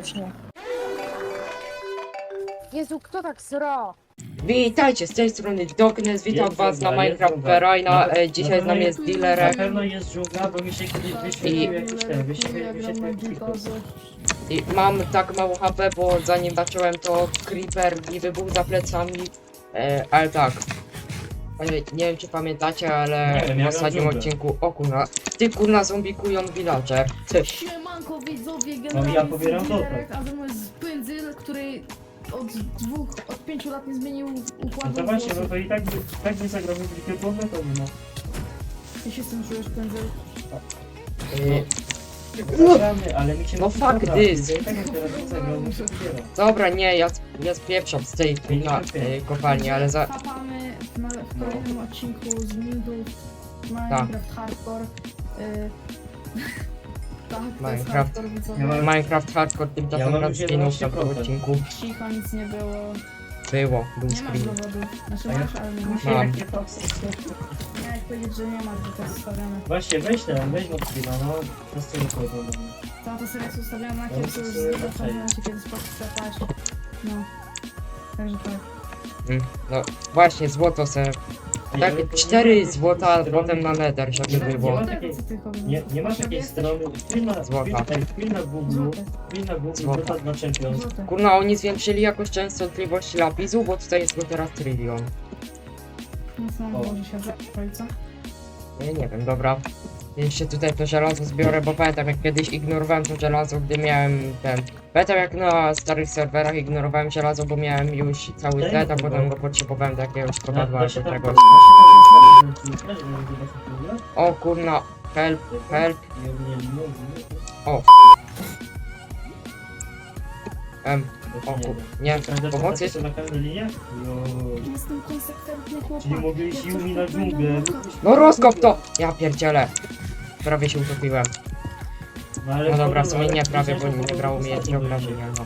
Już nie. Jezu, kto tak sra? Witajcie, z tej strony Doknes, witam Jest was na Minecraft jest. Na- E, Dzisiaj z na nami jest Na dealer pewno jest dżungla, bo mi się kiedyś wyświetlił jakiś ten, wyświetlił wyświetlił klikus. i mam tak mało HP, bo zanim zacząłem to Creeper mi wybuchł za plecami. E, ale tak. Ale Nie wiem czy pamiętacie, ale Nie wiem, ja w ostatnim odcinku. O kurna, ty kurna zombikują villager. Ty. Siemanko widzowie, No generalnie ja pobieram jestem. Dilerek, a ze mną jest Pędzyl, który od dwóch, od pięciu lat nie zmienił No układu to właśnie, no to i tak by, tak by zagrał w tylko to no. Jak się z tym czujesz, Pędzyl? E, Zagramy, ale mi się No na fuck przykład this. I tak bym teraz nie zagrał, no to dopiero. dobra, nie, ja, ja spieprzam z tej kurna e, kopalni, ale za. Papamy w, na, w kolejnym odcinku z Mildów Tak. Minecraft Hardcore. Y... tak, to jest Minecraft. Hardcore, widzowie. Ja mam- Minecraft Hardcore Ja tymczasem mam raz w tamtym 11%. odcinku. Cicho, nic nie było. Było, był Nie masz screen. dowodu. Znaczy A ja- masz, ale nie masz. Mam. Jakie to- Miałeś powiedzieć, że nie masz, bo to jest ustawione. Właśnie, weź ten, weź od no. Na scenie oglądamy. Cała ta seria jest ustawiona na kiedy już w momencie, kiedy przepaść. No. Także tak. Mm, No właśnie, złoto se. Tak, ale to cztery nie ma złota, strony- potem na nether, żeby ma- nie było. ma takiej- co. Nie, nie masz takiej strony, wpil na, Złota. ej, wpil na Google, Złote. wpil na Google, Złota. Złota dla Champions. Złote. Kurna, oni zwiększyli jakoś częstotliwość lapisu, bo tutaj jest go teraz trylion. Nic mam O. może się zapalić, co? Nie, nie wiem, dobra. Jeszcze tutaj to żelazo zbiorę, bo pamiętam jak kiedyś ignorowałem to żelazo, gdy miałem ten... Pamiętam jak na starych serwerach ignorowałem żelazo, bo miałem już cały Daj set, a potem tego. go potrzebowałem do jakiegoś kowadła nie chyba w ogóle. O kurna, help, help, Nie, nie, nie, nie, nie. em, o kur... nie, pomocy? Jo. Jestem konsekwentny chłopak. Sił coś mi na popełniam dżunglę. No rozkop to! Ja pierdzielę. Prawie się utopiłem. ale No dobra, w sumie nie prawie, bo nie brało mnie ostatnio obrażenia, no.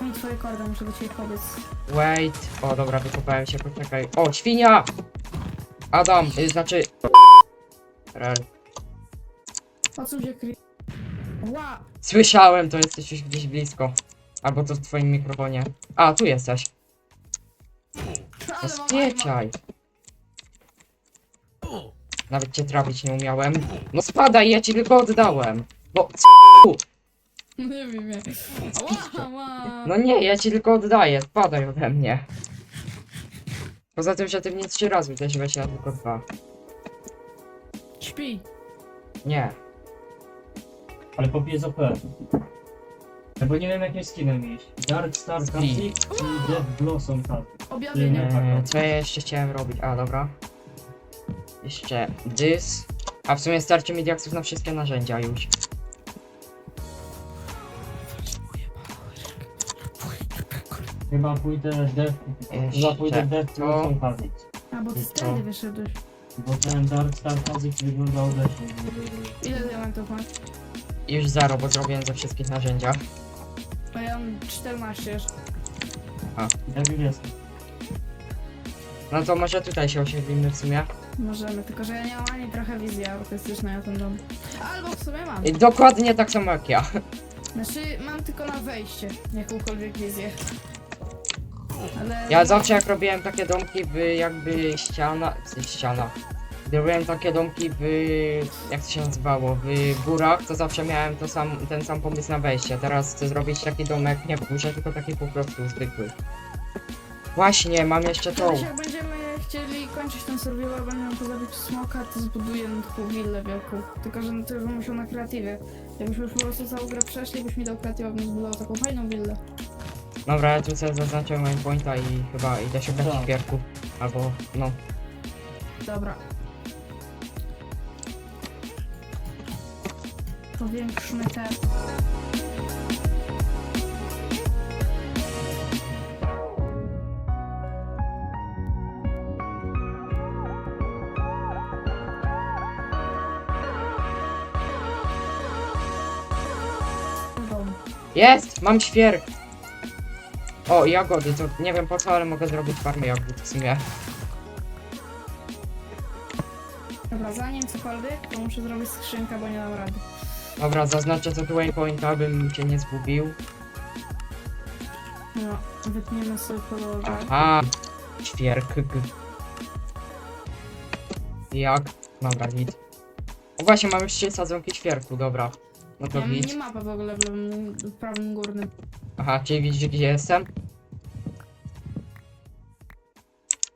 Mam twoje kordy, muszę do ciebie powiedz. Wait. O, dobra, wykopałem się, poczekaj. O, świnia! Adam, y, znaczy... Rel. Co gdzie kry... Ła! Słyszałem, to jesteś już gdzieś blisko. Albo to w twoim mikrofonie. A, tu jesteś. No Ale mam spieciaj. Nawet cię trafić nie umiałem. No spadaj, ja ci tylko oddałem. No, c- Nie wiem, nie. Ła. no nie, ja ci tylko oddaję, spadaj ode mnie. Poza tym, że ty mnie trzy razy uderzyłeś, ja tylko dwa. Śpi. Nie. Ale popiję z OP. No bo nie wiem jakim skinem iść. Dark Star Zbij. Classic i Death Blossom Cut. Objawienie. Eee, co ja jeszcze chciałem robić? A, dobra. Jeszcze this. A w sumie starczy mi diaksów na wszystkie narzędzia już. Chyba pójdę Death... Chyba Jeszcze pójdę Death to. A, bo ty trendy wyszedłeś. Bo ten Dark Star Classic wyglądał lepiej. Ile diamentów masz? Już zero, bo zrobiłem ze wszystkich narzędziach. A ja mam 14 jeszcze. Jak już jest. No to może tutaj się osiedlimy w sumie. Możemy, tylko że ja nie mam ani trochę wizji artystycznej na ten dom. Albo w sumie mam. I dokładnie tak samo jak ja. Znaczy, mam tylko na wejście jakąkolwiek wizję. Ale... Ja zawsze jak robiłem takie domki w jakby ściana... w sensie ściana. Gdy robiłem takie domki w... jak to się nazywało? W górach, to zawsze miałem to sam, ten sam pomysł na wejście. Teraz chcę zrobić taki domek nie w górze, tylko taki po prostu zwykły. Właśnie, mam jeszcze. Kiedyś jak będziemy chcieli kończyć ten survival, będę nam to zabić smoka, to zbuduję na taką willę wielką. Tylko, że to bym musiał na kreatywie. Jakbyśmy już po prostu całą grę przeszli, byś mi dał kreatywa, bym zbudował taką fajną willę. Dobra, ja tu sobie zaznaczyłem pointa i chyba idę szukać Tak. świerków. Albo, no. Dobra. Powiększmy te... Jest! Mam świerk! O, jagody, to nie wiem po co, ale mogę zrobić farmę jagód w sumie. Dobra, zanim cokolwiek, to muszę zrobić skrzynkę, bo nie dam rady. Dobra, zaznaczę sobie waypointa, abym cię nie zgubił. No, wytniemy sobie podłogę. Aha, ćwierk. Jak? Dobra, git. O właśnie, mam już trzy sadzonki ćwierku, dobra. No to Ja mam git. nie mapa w ogóle w, lewym, w prawym górnym. Aha, czyli widzisz gdzie jestem?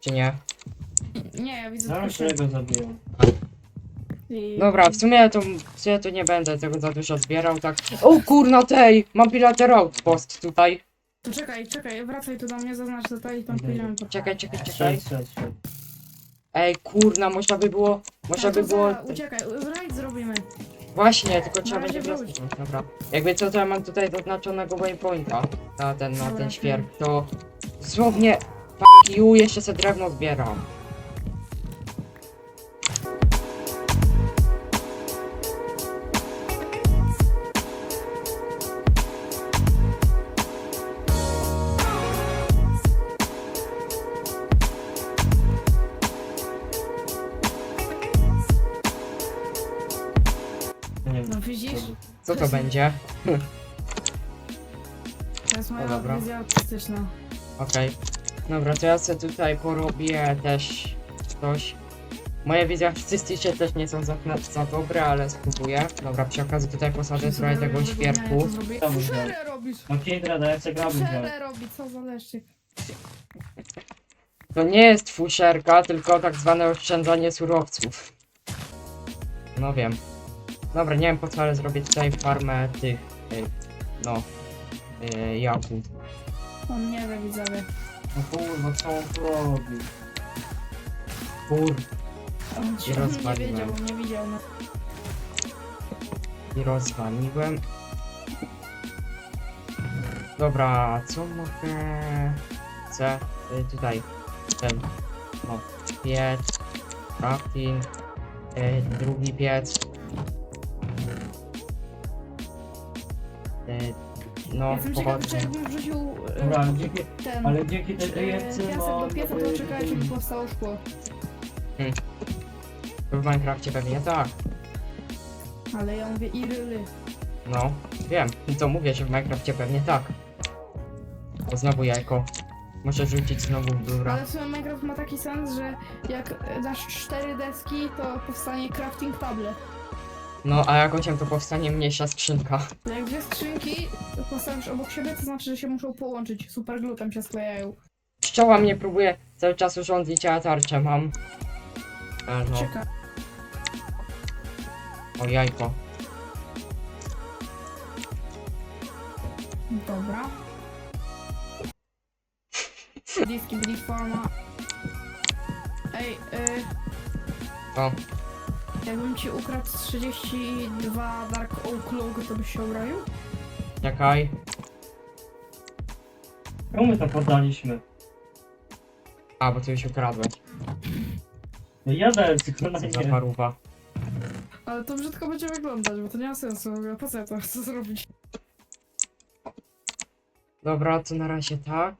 Czy nie? Nie, ja widzę Zaraz tylko którego zabiję. I... Dobra, w sumie to, w sumie to nie będę tego za dużo zbierał, tak. O kurna tej! Mam pilater outpost tutaj. To czekaj, czekaj, wracaj tu do mnie, zaznacz tutaj i tam pójdziemy po... Czekaj, czekaj, czekaj. Strzel, strzel, strzel. Ej, kurna, można by było, można A, by to było... uciekaj, rajd zrobimy. Właśnie, tylko trzeba będzie wziąć. Dobra. Jakby co, to ja mam tutaj zaznaczonego waypointa na ten, na ten świerk, to dosłownie f*** you, jeszcze se drewno zbieram. Co to będzie? To jest moja No dobra. wizja artystyczna. Okej. Dobra, to ja sobie tutaj porobię też coś. Moje wizje artystyczne też nie są za, za dobre, ale spróbuję. Dobra, przy okazji tutaj posadzę trochę tego świerku. Tam Fuszerę robisz! Mam piętra, ja chcę graby wziąć. Fuszerę robi, co za leszczyk. To nie jest fuszerka, tylko tak zwane oszczędzanie surowców. No wiem. Dobra, nie wiem po co, ale zrobię tutaj farmę tych, y, no, y, jagód. On nie wie, widzowie. No kurwa, co on tu robi? Kur, On I nie rozwaliłem. wiedział, on nie widział. No. i rozwaliłem. Dobra, co mogę... Chcę, y, tutaj, ten, no, piec, crafting, y, drugi piec. Y, no, Jestem ciekawy, czy jakbym wrzucił e, Dobra, dzięki, ten ale dzięki tej e, piasek do pieca, to czekaj, żeby powstało szkło. W Minecrafcie pewnie tak. Ale ja mówię i ryly. No, wiem. I co mówię, że w Minecrafcie pewnie tak. O, znowu jajko. Muszę rzucić znowu w biura. Ale w sumie Minecraft ma taki sens, że jak e, dasz cztery deski, to powstanie crafting table. No, a jak osiem to powstanie mniejsza skrzynka. Jak dwie skrzynki postawisz obok siebie, to znaczy, że się muszą połączyć. Super glutem się sklejają. Pszczoła mnie próbuje cały czas urządzić, a ja tarczę mam. E, no, Czeka. o jajko. Dobra. Diski Farma. Ej, y, O, jakbym ci ukradł 32 Dark Oak Log, to byś się obraził? czekaj. Komu my to poddaliśmy? A, bo ty już ukradłeś. No ja dałem tylko na Co za nie. paruwa. Ale to brzydko będzie wyglądać, bo to nie ma sensu. Ja po co ja to chcę zrobić? Dobra, to na razie tak.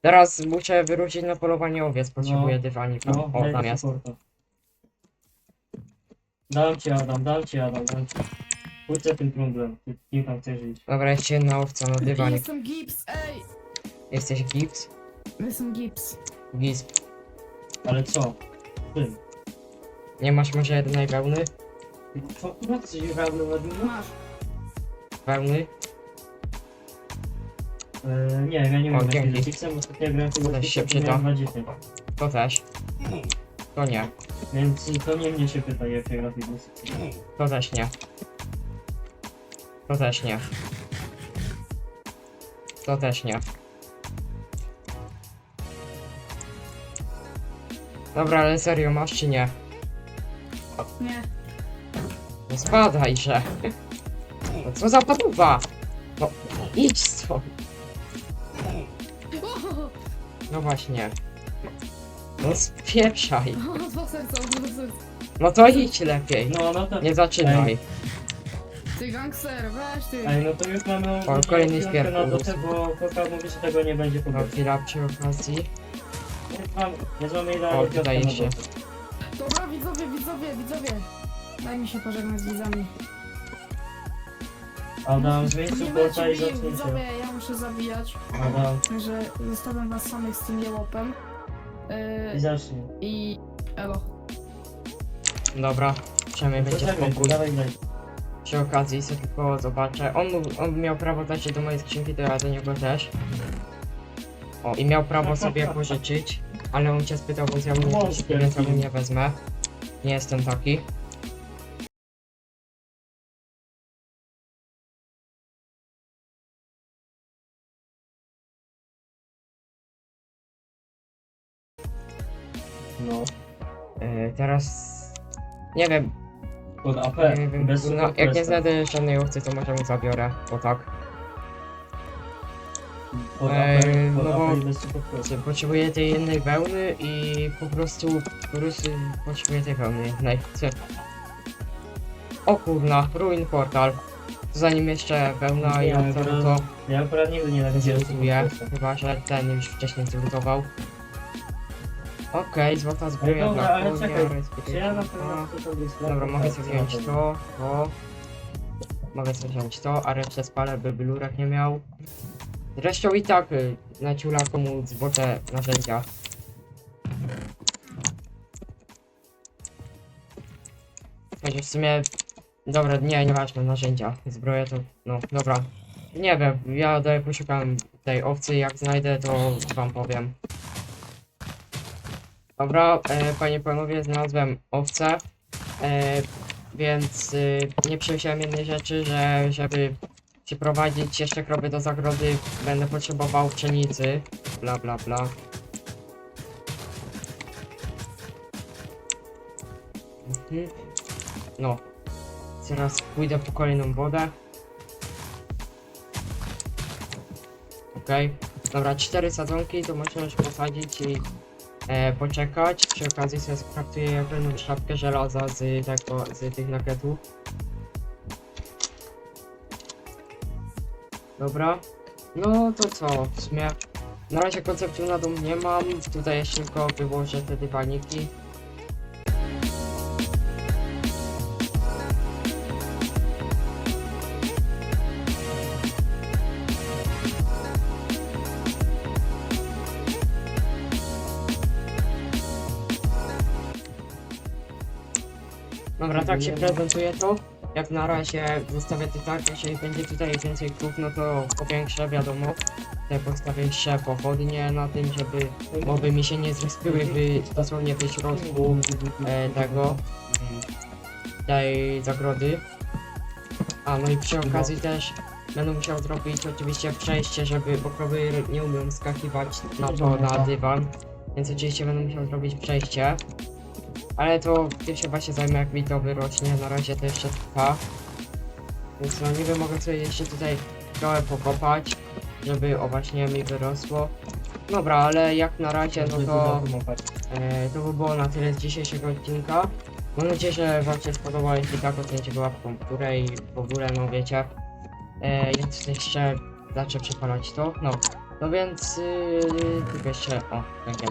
Teraz muszę wyruszyć na polowanie owiec, potrzebuję No. dywanika. No, o, daj tam jest. supporta. Dam ci Adam, dam ci Adam, dam ci. Pójdź tym trumblem, ty kim tam chcesz iść. Dobra, jeszcze jedna owca na dywanik. Jestem Gibbs, ej! Jesteś gips? Jestem Gibbs. Gips. Ale co? Czym? Nie masz może jednej wełny? Co, kurwa, ty wybrałem na dniu? Masz. Wełny? Eee, nie, ja nie O, mam dzięki. takiego Pixem, ostatnio grałem tego Też się przyda. miałem 20. To też. To nie. Więc to nie mnie się pyta, jak ja gram w Pixem. To też nie. To też nie. To też nie. Dobra, ale serio, masz czy nie? Nie. No spadajże. No co za paduwa? No, idź stąd. No właśnie. No spieprzaj. o, dwa serca, dwa serca. No to idź lepiej. No, no to... Nie zaczynaj. Ty gangster, weź ty. Ej, no to już mamy... O, kolejny piątkę spier- na dotę, bo Foka mówi, że tego nie będzie No prostu. chwila przy okazji. Więc mam, więc mamy idealnie O, piątkę tutaj na się. dotę. Dobra, widzowie, widzowie, widzowie. Daj mi się pożegnać z widzami. Adam, wyjdź Nie supporta i zacznijcie. widzowie, ja muszę zabijać. Adam, Także zostawiam was samych z tym jełopem. I Yy, zacznij. I elo. Dobra, przynajmniej będzie Poczekaj, spokój. dawaj, dawaj. Przy okazji sobie tylko zobaczę. On, mógł- on miał prawo dać się do mojej skrzynki, to ja do niego też. O, i miał prawo sobie pożyczyć, ale on cię spytał, bo ja mu pożyczył, więc ja mu nie wezmę. Nie jestem taki. Teraz... Nie wiem, pod AP, nie wiem, bez no, jak nie znajdę żadnej opcji, to może mu zabiorę, bo tak. Pod AP, Eee, pod no bo- AP i bez support questa. Potrzebuję tej jednej wełny i po prostu, po prostu potrzebuję tej wełny jednej. Co? O kurna, Ruin Portal. Zanim jeszcze wełna i Nie, to, to Ja akurat nigdy nie zlutuję. Chyba, że ten już wcześniej zlutował. Okej, złota zbroja dobra, dla ale czekaj, respiry- Czy ja na A, pewno chcę sobie sklepy Dobra, mogę sobie wziąć to, to. Mogę sobie wziąć to, a resztę spalę, by blurek nie miał. Zresztą i tak y, na ciula komu złote narzędzia. Chociaż w sumie... Dobra, nie, nieważne, narzędzia. Zbroja to... no, dobra. Nie wiem, ja dalej poszukam tej owcy, jak znajdę to wam powiem. Dobra, e, panie panowie, znalazłem owcę. E, więc y, nie przemyślałem jednej rzeczy, że żeby przyprowadzić jeszcze krowy do zagrody będę potrzebował pszenicy. Bla bla bla. Mhm. No. Teraz pójdę po kolejną wodę. Okej. Dobra, cztery sadzonki to można już posadzić i e, poczekać. Przy okazji sobie skraftuję pewną sztabkę żelaza z tego, z tych naketów. Dobra. No to co, w sumie na razie konceptu na dom nie mam. Tutaj jeszcze tylko wyłożę te dywaniki. Dobra, tak się prezentuje to. Jak na razie zostawię to tak, jeżeli będzie tutaj więcej krów, no to powiększę, wiadomo. Tutaj postawię jeszcze pochodnie na tym, żeby moby mi się nie zrespiły w, dosłownie w środku e, tego tej zagrody. A no i przy okazji też będę musiał zrobić oczywiście przejście, żeby bo nie umieją skakiwać na to na dywan. Więc oczywiście będę musiał zrobić przejście. Ale to tym się właśnie zajmę jak mi to wyrośnie, na razie to jeszcze trwa. Więc no niby mogę sobie jeszcze tutaj trochę pokopać, żeby o właśnie mi wyrosło. Dobra, ale jak na razie no to e, to by było na tyle z dzisiejszego odcinka. Mam nadzieję, że wam się spodobało, jeśli tak ocenicie go łapką w górę i w ogóle no wiecie. E, jeszcze zacznę przepalać to, no. No więc yy, tylko jeszcze, o, węgiel.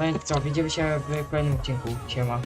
No więc co, widzimy się w kolejnym odcinku. Siema.